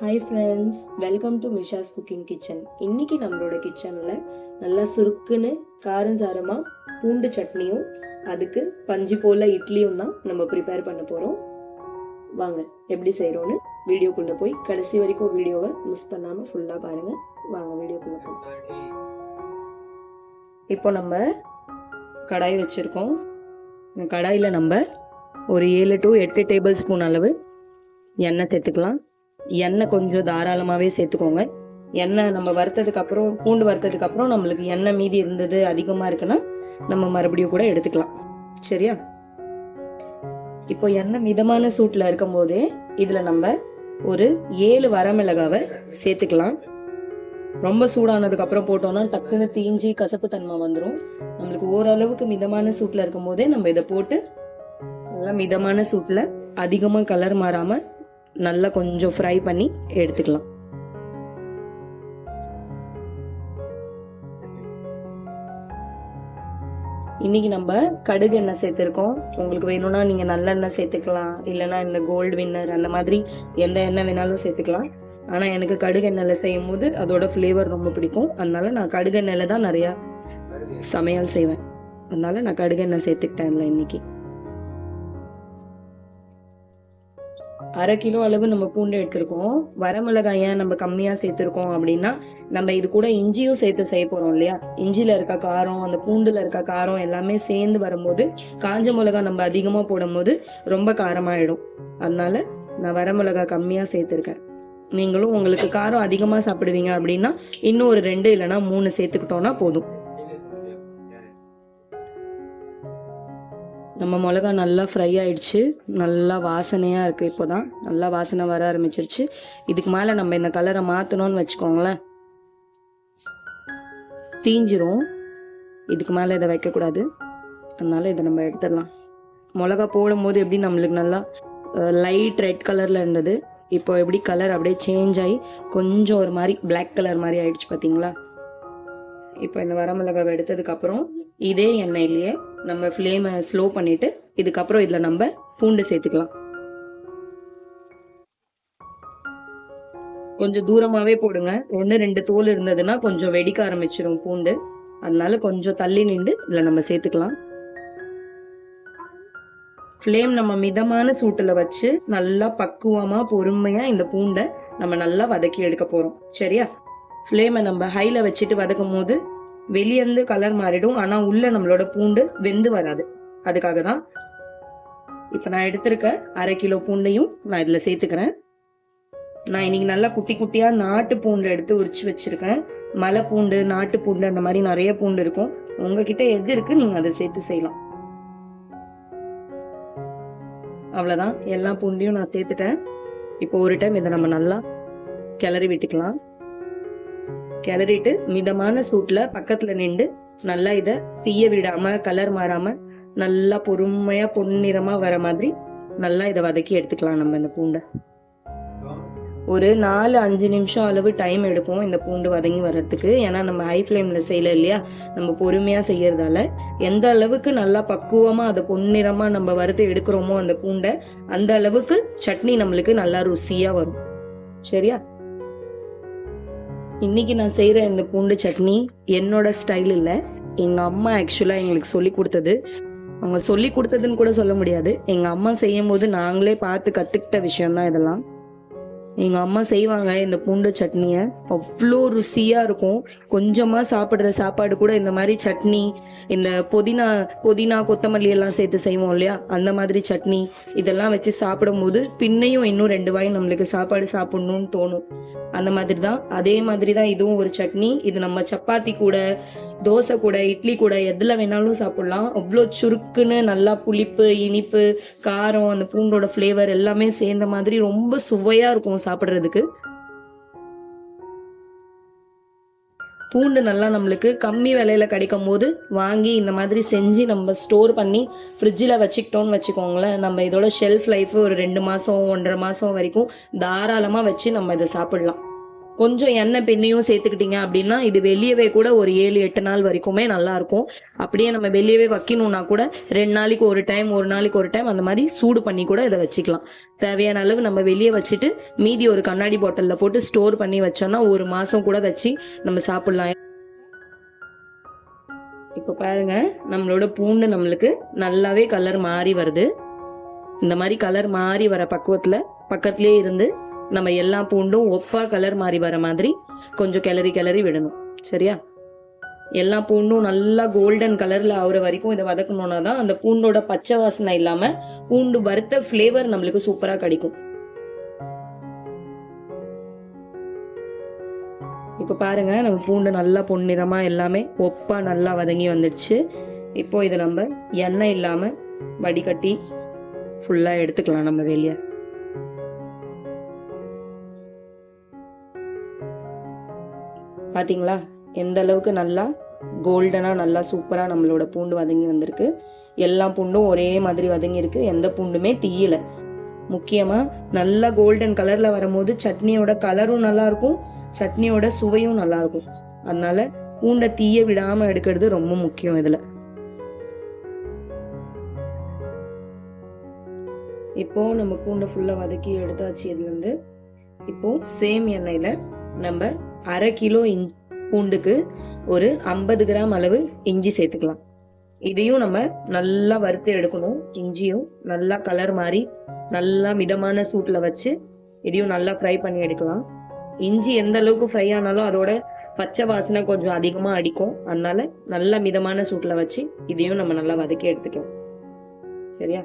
Hi friends welcome to Misha's cooking kitchen இன்னைக்கு நம்மளோட கிச்சனில் நல்லா சுருக்குன்னு காரஞ்சாரமாக பூண்டு சட்னியும் அதுக்கு பஞ்சு போல இட்லியும் தான் நம்ம ப்ரிப்பேர் பண்ண போகிறோம் வாங்க எப்படி செய்கிறோன்னு வீடியோக்குள்ளே போய் கடைசி வரைக்கும் வீடியோவை மிஸ் பண்ணாமல் ஃபுல்லாக பாருங்கள் வாங்க வீடியோக்குள்ளே போய் இப்போ நம்ம கடாய் வச்சுருக்கோம். இந்த கடாயில் நம்ம ஒரு ஏழு டு எட்டு டேபிள் ஸ்பூன் அளவு எண்ணெய் சேர்த்துக்கலாம். எண்ணெய் கொஞ்சம் தாராளமாகவே சேர்த்துக்கோங்க. எண்ணெய் நம்ம வறுத்ததுக்கு அப்புறம் பூண்டு வறுத்ததுக்கு அப்புறம் நம்மளுக்கு எண்ணெய் மீதி இருந்தது அதிகமாக இருக்குன்னா நம்ம மறுபடியும் கூட எடுத்துக்கலாம். சரியா? இப்போ எண்ணெய் மிதமான சூட்டில் இருக்கும் போதே இதில் நம்ம ஒரு ஏழு வரமிளகாவை சேர்த்துக்கலாம். ரொம்ப சூடானதுக்கு அப்புறம் போட்டோம்னா டக்குன்னு தீஞ்சி கசப்பு தன்மை வந்துடும் நம்மளுக்கு ஓரளவுக்கு மிதமான சூட்டில் இருக்கும் போதே நம்ம இதை போட்டு நல்லா மிதமான சூட்டில் அதிகமாக கலர் மாறாமல் நல்லா கொஞ்சம் ஃப்ரை பண்ணி எடுத்துக்கலாம். இன்னைக்கு நம்ம கடுகு எண்ணெய் சேர்த்துருக்கோம். உங்களுக்கு வேணும்னா நீங்கள் நல்லெண்ணெய் சேர்த்துக்கலாம். இல்லைன்னா இந்த கோல்டு வின்னர் அந்த மாதிரி எந்த எண்ணெய் வேணாலும் சேர்த்துக்கலாம். ஆனால் எனக்கு கடுகு எண்ணெயில் செய்யும் போது அதோட ஃப்ளேவர் ரொம்ப பிடிக்கும். அதனால நான் கடுகு எண்ணெயில் தான் நிறையா சமையல் செய்வேன். அதனால நான் கடுகு எண்ணெய் சேர்த்துக்கிட்டேன் இல்லை இன்னைக்கு. அரை கிலோ அளவு நம்ம பூண்டு எடுத்திருக்கோம். வரமிளகாய் ஏன் நம்ம கம்மியா சேர்த்திருக்கோம் அப்படின்னா நம்ம இது கூட இஞ்சியும் சேர்த்து செய்ய போறோம் இல்லையா? இஞ்சியில் இருக்க காரம் அந்த பூண்டுல இருக்க காரம் எல்லாமே சேர்ந்து வரும்போது காஞ்ச மிளகா நம்ம அதிகமா போடும்போது ரொம்ப காரமாயிடும். அதனால நான் வரமிளகா கம்மியா சேர்த்திருக்கேன். நீங்களும் உங்களுக்கு காரம் அதிகமா சாப்பிடுவீங்க அப்படின்னா இன்னும் ஒரு ரெண்டு இல்லைன்னா மூணு சேர்த்துக்கிட்டோம்னா போதும். நம்ம மிளகா நல்லா ஃப்ரை ஆயிடுச்சு. நல்லா வாசனையாக இருக்குது இப்போ தான் நல்லா வாசனை வர ஆரம்பிச்சிருச்சு. இதுக்கு மேலே நம்ம இந்த கலரை மாற்றணும்னு வச்சுக்கோங்களேன். தீஞ்சிரும். இதுக்கு மேலே இதை வைக்கக்கூடாது அதனால் இதை நம்ம எடுத்துடலாம். மிளகா போடும் போது எப்படி நம்மளுக்கு நல்லா லைட் ரெட் கலரில் இருந்தது. இப்போ எப்படி கலர் அப்படியே சேஞ்ச் ஆகி கொஞ்சம் ஒரு மாதிரி பிளாக் கலர் மாதிரி ஆயிடுச்சு பார்த்தீங்களா இப்போ இந்த வரமிளகாவை எடுத்ததுக்கப்புறம் இதே எண்ணெயிலேயே நம்ம ஃப்ளேமை ஸ்லோ பண்ணிவிட்டு இதுக்கப்புறம் இதில் நம்ம பூண்டு சேர்த்துக்கலாம். கொஞ்சம் தூரமாகவே போடுங்க. ஒன்று ரெண்டு தோல் இருந்ததுன்னா கொஞ்சம் வெடிக்க ஆரம்பிச்சிடும் பூண்டு. அதனால கொஞ்சம் தள்ளி நின்று இதில் நம்ம சேர்த்துக்கலாம். ஃப்ளேம் நம்ம மிதமான சூட்டில் வச்சு நல்லா பக்குவமாக பொறுமையாக இந்த பூண்டை நம்ம நல்லா வதக்கி எடுக்க போகிறோம் சரியா? ஃப்ளேமை நம்ம ஹையில் வச்சுட்டு வதக்கும் போது வெளியேந்து கலர் மாறிடும். ஆனால் உள்ள நம்மளோட பூண்டு வெந்து வராது. அதுக்காக தான் இப்போ நான் எடுத்திருக்க அரை கிலோ பூண்டையும் நான் இதில் சேர்த்துக்கிறேன். நான் இன்னைக்கு நல்லா குட்டி குட்டியா நாட்டு பூண்டு எடுத்து உரிச்சு வச்சிருக்கேன். மலை பூண்டு நாட்டு பூண்டு அந்த மாதிரி நிறைய பூண்டு இருக்கும். உங்ககிட்ட எது இருக்கு நீங்கள் அதை சேர்த்து செய்யலாம். அவ்வளோதான் எல்லா பூண்டையும் நான் சேர்த்துட்டேன். இப்போ ஒரு டைம் இதை நம்ம நல்லா கிளறி விட்டுக்கலாம். கிளறிட்டு மிதமான சூட்ல பக்கத்துல நின்று நல்லா இத செய்ய விடாம கலர் மாறாம நல்லா பொறுமையா பொன்னிறமா வர மாதிரி நல்லா இதை வதக்கி எடுத்துக்கலாம் நம்ம இந்த பூண்டை. ஒரு நாலு அஞ்சு நிமிஷம் அளவு டைம் எடுக்கும் இந்த பூண்டு வதங்கி வர்றதுக்கு. ஏன்னா நம்ம ஹை ஃப்ளேம்ல செய்யல இல்லையா? நம்ம பொறுமையா செய்யறதால. எந்த அளவுக்கு நல்லா பக்குவமா அதை பொன்னிறமா நம்ம வறுத்து எடுக்கிறோமோ அந்த பூண்டை அந்த அளவுக்கு சட்னி நம்மளுக்கு நல்லா ருசியா வரும். சரியா? இன்னைக்கு நான் செய்கிற இந்த பூண்டு சட்னி என்னோட ஸ்டைல் இல்லை. எங்கள் அம்மா ஆக்சுவலாக எங்களுக்கு சொல்லி கொடுத்தது. அவங்க சொல்லி கொடுத்ததுன்னு கூட சொல்ல முடியாது. எங்கள் அம்மா செய்யும் போது நாங்களே பார்த்து கற்றுக்கிட்ட விஷயம்தான் இதெல்லாம். எங்கள் அம்மா செய்வாங்க இந்த பூண்டு சட்னியை. அவ்வளோ ருசியாக இருக்கும். கொஞ்சமாக சாப்பிட்ற சாப்பாடு கூட இந்த மாதிரி சட்னி இந்த புதினா புதினா கொத்தமல்லி எல்லாம் சேர்த்து செய்வோம் இல்லையா? அந்த மாதிரி சட்னி இதெல்லாம் வச்சு சாப்பிடும்போது பின்னையும் இன்னும் ரெண்டு வாய் நம்மளுக்கு சாப்பாடு சாப்பிடணும்னு தோணும். அந்த மாதிரி தான் அதே மாதிரி தான் இதுவும் ஒரு சட்னி. இது நம்ம சப்பாத்தி கூட தோசை கூட இட்லி கூட எதில் வேணாலும் சாப்பிடலாம். அவ்வளோ சுருக்குன்னு நல்லா புளிப்பு இனிப்பு காரம் அந்த பூண்டோட ஃப்ளேவர் எல்லாமே சேர்ந்த மாதிரி ரொம்ப சுவையாக இருக்கும் சாப்பிட்றதுக்கு. பூண்டு நல்லா நம்மளுக்கு கம்மி விலையில் கிடைக்கும் போது வாங்கி இந்த மாதிரி செஞ்சு நம்ம ஸ்டோர் பண்ணி ஃப்ரிட்ஜில் வச்சுக்கிட்டோம்னு வச்சுக்கோங்களேன். நம்ம இதோட ஷெல்ஃப் லைஃப் ஒரு ரெண்டு மாதம் ஒன்றரை மாதம் வரைக்கும் தாராளமாக வச்சு நம்ம இதை சாப்பிட்லாம். கொஞ்சம் எண்ணெய் பெண்ணையும் சேர்த்துக்கிட்டீங்க அப்படின்னா இது வெளியவே கூட ஒரு ஏழு எட்டு நாள் வரைக்குமே நல்லா இருக்கும். அப்படியே நம்ம வெளியவே வைக்கணும்னா கூட ரெண்டு நாளைக்கு ஒரு டைம் ஒரு நாளைக்கு ஒரு டைம் அந்த மாதிரி சூடு பண்ணி கூட இதை வச்சுக்கலாம். தேவையான அளவு நம்ம வெளியே வச்சுட்டு மீதி ஒரு கண்ணாடி பாட்டிலில் போட்டு ஸ்டோர் பண்ணி வச்சோம்னா ஒரு மாதம் கூட வச்சு நம்ம சாப்பிட்லாம். இப்போ பாருங்க நம்மளோட பூண்டு நம்மளுக்கு நல்லாவே கலர் மாறி வருது. இந்த மாதிரி கலர் மாறி வர பக்குவத்தில் பக்கத்துலேயே இருந்து நம்ம எல்லா பூண்டும் ஒப்பா கலர் மாறி வர மாதிரி கொஞ்சம் கிளறி கிளறி விடணும். சரியா? எல்லா பூண்டும் நல்லா கோல்டன் கலர்ல ஆகுற வரைக்கும் இதை வதக்கணும்னா தான் அந்த பூண்டோட பச்சை வாசனை இல்லாம பூண்டு வறுத்த ஃப்ளேவர் நம்மளுக்கு சூப்பரா கிடைக்கும். இப்போ பாருங்க நம்ம பூண்டு நல்லா பொன்னிறமா எல்லாமே ஒப்பா நல்லா வதங்கி வந்துடுச்சு. இப்போ இதை நம்ம எண்ணெய் இல்லாம வடிகட்டி ஃபுல்லா எடுத்துக்கலாம் நம்ம வெளியே. பார்த்தீங்களா எந்த அளவுக்கு நல்லா கோல்டனாக நல்லா சூப்பராக நம்மளோட பூண்டு வதங்கி வந்திருக்கு. எல்லா பூண்டும் ஒரே மாதிரி வதங்கி இருக்கு எந்த பூண்டுமே தீயல. முக்கியமாக நல்லா கோல்டன் கலரில் வரும்போது சட்னியோட கலரும் நல்லாயிருக்கும். சட்னியோட சுவையும் நல்லாயிருக்கும். அதனால பூண்டை தீய விடாமல் எடுக்கிறது ரொம்ப முக்கியம் இதில். இப்போ நம்ம பூண்டை ஃபுல்லாக வதக்கி எடுத்தாச்சு இதுலேருந்து இப்போது இப்போ சேம் எண்ணெயில நம்ம அரை கிலோ இஞ் பூண்டுக்கு ஒரு ஐம்பது கிராம் அளவு இஞ்சி சேர்த்துக்கலாம். இதையும் நம்ம நல்லா வறுத்து எடுக்கணும். இஞ்சியும் நல்லா கலர் மாறி நல்லா மிதமான சூட்டில் வச்சு இதையும் நல்லா ஃப்ரை பண்ணி எடுக்கலாம். இஞ்சி எந்த அளவுக்கு ஃப்ரை ஆனாலும் அதோட பச்சை வாசனை கொஞ்சம் அதிகமாக அடிக்கும். அதனால நல்லா மிதமான சூட்டில் வச்சு இதையும் நம்ம நல்லா வதக்கி எடுத்துக்கலாம். சரியா?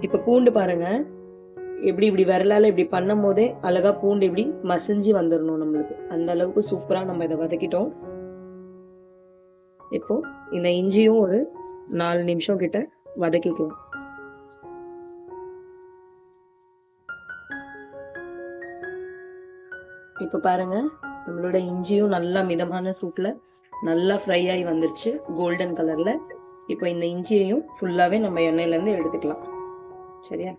இப்போ பூண்டு பாருங்கள் எப்படி இப்படி விரலால் இப்படி பண்ணும் போதே அழகாக பூண்டு இப்படி மசிஞ்சு வந்துடணும் நம்மளுக்கு. அந்த அளவுக்கு சூப்பராக நம்ம இதை வதக்கிட்டோம். இப்போ இந்த இஞ்சியும் ஒரு நாலு நிமிஷம் கிட்ட வதக்கிக்கலாம் இப்போ பாருங்க நம்மளோட இஞ்சியும் நல்லா மிதமான சூட்டில் நல்லா ஃப்ரை ஆகி வந்துருச்சு கோல்டன் கலரில் இப்போ இந்த இஞ்சியையும் ஃபுல்லாகவே நம்ம எண்ணெயிலேருந்து எடுத்துக்கலாம். சரியா?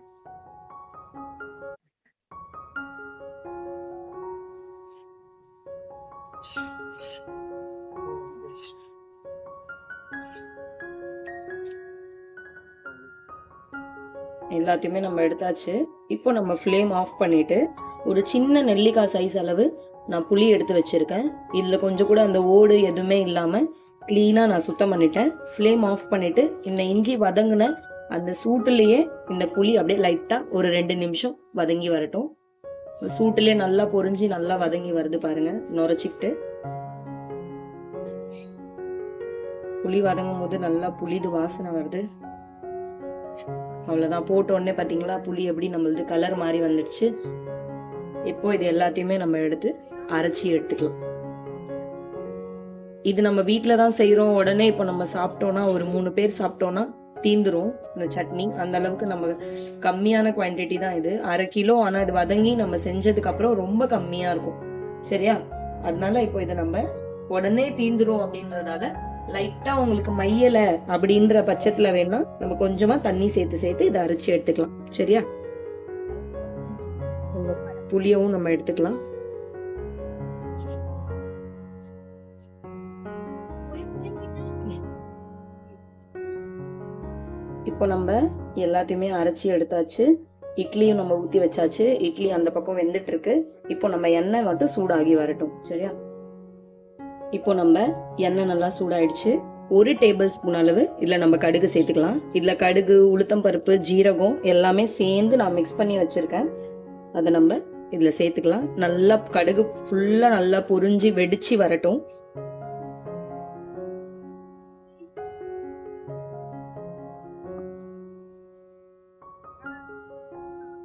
எல்லாத்தையுமே நம்ம எடுத்தாச்சு. இப்போ நம்ம ஃப்ளேம் ஆஃப் பண்ணிட்டு ஒரு சின்ன நெல்லிக்காய் சைஸ் அளவு நான் புளி எடுத்து வச்சிருக்கேன். இதில் கொஞ்சம் கூட அந்த ஓடு எதுவுமே இல்லாமல் க்ளீனாக நான் சுத்தம் பண்ணிட்டேன். ஃப்ளேம் ஆஃப் பண்ணிட்டு இந்த இஞ்சி வதங்கின அந்த சூட்டுலேயே இந்த புளி அப்படியே லைட்டாக ஒரு ரெண்டு நிமிஷம் வதங்கி வரட்டும். சூட்டுலேயே நல்லா பொறிஞ்சு நல்லா வதங்கி வருது பாருங்க. நுரைச்சிக்கிட்டு. புளி வதங்கும் போது நல்லா புளிது வாசனை வருது. அவ்வளவுதான். போட்ட உடனே பாத்தீங்களா புளி எப்படி நம்மளது கலர் மாதிரி வந்துடுச்சு. இப்போ இது எல்லாத்தையுமே நம்ம எடுத்து அரைச்சி எடுத்துக்கலாம். இது நம்ம வீட்டில் தான் செய்யறோம் உடனே இப்போ நம்ம சாப்பிட்டோம்னா ஒரு மூணு பேர் சாப்பிட்டோம்னா தீந்துரும். இந்த சட்னி அந்த அளவுக்கு நம்ம கம்மியான குவான்டிட்டி தான் இது. அரை கிலோ ஆனால் இது வதங்கி நம்ம செஞ்சதுக்கு அப்புறம் ரொம்ப கம்மியா இருக்கும். சரியா? அதனால இப்போ இதை நம்ம உடனே தீந்துரும் அப்படின்றதால லைட்டா உங்களுக்கு மையல அப்படின்ற பட்சத்துல வேணா நம்ம கொஞ்சமா தண்ணி சேர்த்து சேர்த்து இதை அரைச்சி எடுத்துக்கலாம். சரியா? புளியவும் நம்ம எடுத்துக்கலாம். இப்போ நம்ம எல்லாத்தையுமே அரைச்சி எடுத்தாச்சு. இட்லியும் நம்ம ஊற்றி வச்சாச்சு. இட்லி அந்த பக்கம் வெந்துட்டு இருக்கு இப்போ நம்ம எண்ணெய் மட்டும் சூடாகி வரட்டும். சரியா? இப்போ நம்ம எண்ணெய் நல்லா சூடாயிடுச்சு. ஒரு டேபிள் ஸ்பூன் அளவு இதில் நம்ம கடுகு சேர்த்துக்கலாம். இதில் கடுகு உளுத்தம் பருப்பு ஜீரகம் எல்லாமே சேர்ந்து நான் மிக்ஸ் பண்ணி வச்சிருக்கேன். அதை நம்ம இதில் சேர்த்துக்கலாம். நல்லா கடுகு ஃபுல்லாக நல்லா பொறிஞ்சி வெடித்து வரட்டும்.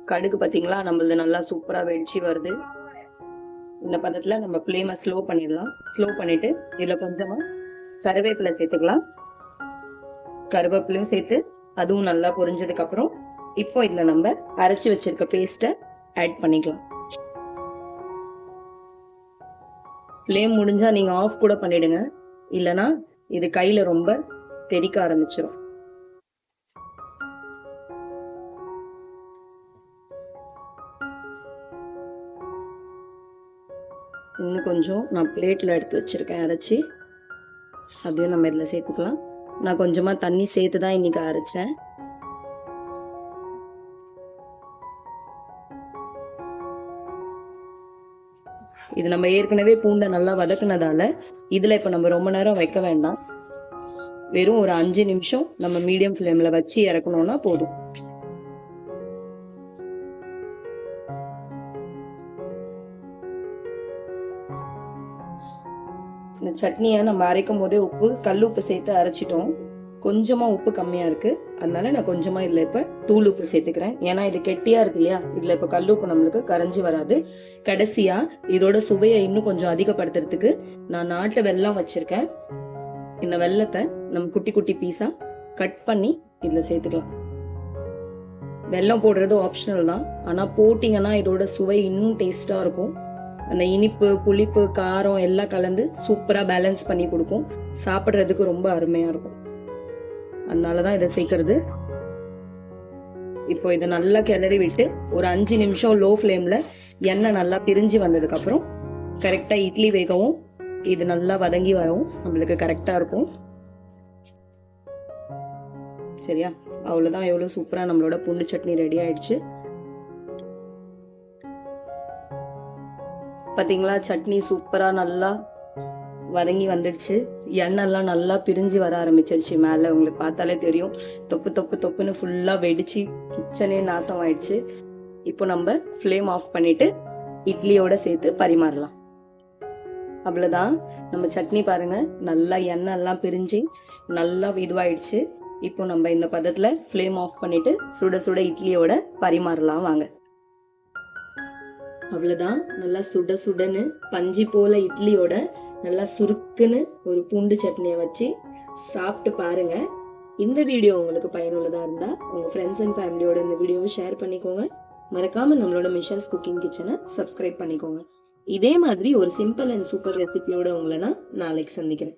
கடுகு பாத்தீங்களா? நம்மளது நல்லா சூப்பரா வெடிச்சு வருது. இந்த பதத்துல நம்ம ஃப்ளேமை ஸ்லோ பண்ணிடலாம். ஸ்லோ பண்ணிட்டு இதுல கொஞ்சமா கருவேப்பிலை சேர்த்துக்கலாம். கருவேப்பிலையும் சேர்த்து அதுவும் நல்லா பொரிஞ்சதுக்கு அப்புறம் இப்போ இதுல நம்ம அரைச்சு வச்சிருக்க பேஸ்ட்டை ஆட் பண்ணிக்கலாம். ஃப்ளேம் முடிஞ்சா நீங்க ஆஃப் கூட பண்ணிடுங்க. இல்லைன்னா இது கையில ரொம்ப தெறிக்க ஆரம்பிச்சிடும் இன்னும் கொஞ்சம் நான் பிளேட்டில் எடுத்து வச்சுருக்கேன் அரைச்சி. அதையும் நம்ம இதில் சேர்த்துக்கலாம். நான் கொஞ்சமாக தண்ணி சேர்த்து தான் இன்னைக்கு அரைச்சேன். இது நம்ம ஏற்கனவே பூண்டை நல்லா வதக்குனதால இதில் இப்போ நம்ம ரொம்ப நேரம் வைக்க வேண்டாம். வெறும் ஒரு அஞ்சு நிமிஷம் நம்ம மீடியம் ஃப்ளேமில் வச்சு இறக்கணும்னா போதும். இந்த சட்னியை நம்ம அரைக்கும் போதே உப்பு கல் உப்பு சேர்த்து அரைச்சிட்டோம். கொஞ்சமாக உப்பு கம்மியாக இருக்குது அதனால நான் கொஞ்சமாக இதில் இப்போ தூள் உப்பு சேர்த்துக்கிறேன். ஏன்னா இது கெட்டியாக இருக்கு இல்லையா? இதில் இப்போ கல் உப்பு நம்மளுக்கு கரைஞ்சி வராது. கடைசியாக இதோட சுவையை இன்னும் கொஞ்சம் அதிகப்படுத்துறதுக்கு நான் நாட்டு வெல்லம் வச்சுருக்கேன். இந்த வெல்லத்தை நம்ம குட்டி குட்டி பீஸாக கட் பண்ணி இதில் சேர்த்துக்கலாம். வெல்லம் போடுறது ஆப்ஷனல் தான். ஆனால் போட்டிங்கன்னா இதோட சுவை இன்னும் டேஸ்ட்டாக இருக்கும். அந்த இனிப்பு புளிப்பு காரம் எல்லாம் கலந்து சூப்பராக பேலன்ஸ் பண்ணி கொடுக்கும். சாப்பிட்றதுக்கு ரொம்ப அருமையாக இருக்கும். அதனால தான் இதை சேர்க்கறது. இப்போ இதை நல்லா கிளறி விட்டு ஒரு அஞ்சு நிமிஷம் லோ ஃப்ளேமில் எண்ணெய் நல்லா பிரிஞ்சு வந்ததுக்கப்புறம் கரெக்டாக இட்லி வேகவும் இது நல்லா வதங்கி வரவும் நம்மளுக்கு கரெக்டாக இருக்கும். சரியா? அவ்வளோதான் எவ்வளோ சூப்பராக நம்மளோட பூண்டு சட்னி ரெடி ஆயிடுச்சு. பார்த்தீங்களா சட்னி சூப்பராக நல்லா வதங்கி வந்துடுச்சு. எண்ணெய்லாம் நல்லா பிரிஞ்சு வர ஆரம்பிச்சிருச்சு. மேலே உங்களுக்கு பார்த்தாலே தெரியும். தொப்பு தொப்பு தொப்புன்னு ஃபுல்லாக வெடிச்சு கிச்சனே நாசம் ஆயிடுச்சு இப்போ நம்ம ஃப்ளேம் ஆஃப் பண்ணிட்டு இட்லியோட சேர்த்து பரிமாறலாம். அவ்வளோதான் நம்ம சட்னி பாருங்க. நல்லா எண்ணெய் எல்லாம் பிரிஞ்சு நல்லா இதுவாயிடுச்சு. இப்போ நம்ம இந்த பதத்தில் ஃப்ளேம் ஆஃப் பண்ணிட்டு சுட சுட இட்லியோட பரிமாறலாம் வாங்க. அவ்வளோதான் நல்லா சுட சுடன்னு பஞ்சு போல இட்லியோட நல்லா சுருக்குன்னு ஒரு பூண்டு சட்னியை வச்சு சாப்பிட்டு பாருங்க. இந்த வீடியோ உங்களுக்கு பயனுள்ளதாக இருந்தால் உங்கள் ஃப்ரெண்ட்ஸ் அண்ட் ஃபேமிலியோட இந்த வீடியோவை ஷேர் பண்ணிக்கோங்க. மறக்காமல் நம்மளோட மிஷன்ஸ் குக்கிங் கிச்சனை சப்ஸ்கிரைப் பண்ணிக்கோங்க. இதே மாதிரி ஒரு சிம்பிள் அண்ட் சூப்பர் ரெசிபியோட உங்களை நான் நாளைக்கு சந்திக்கிறேன்.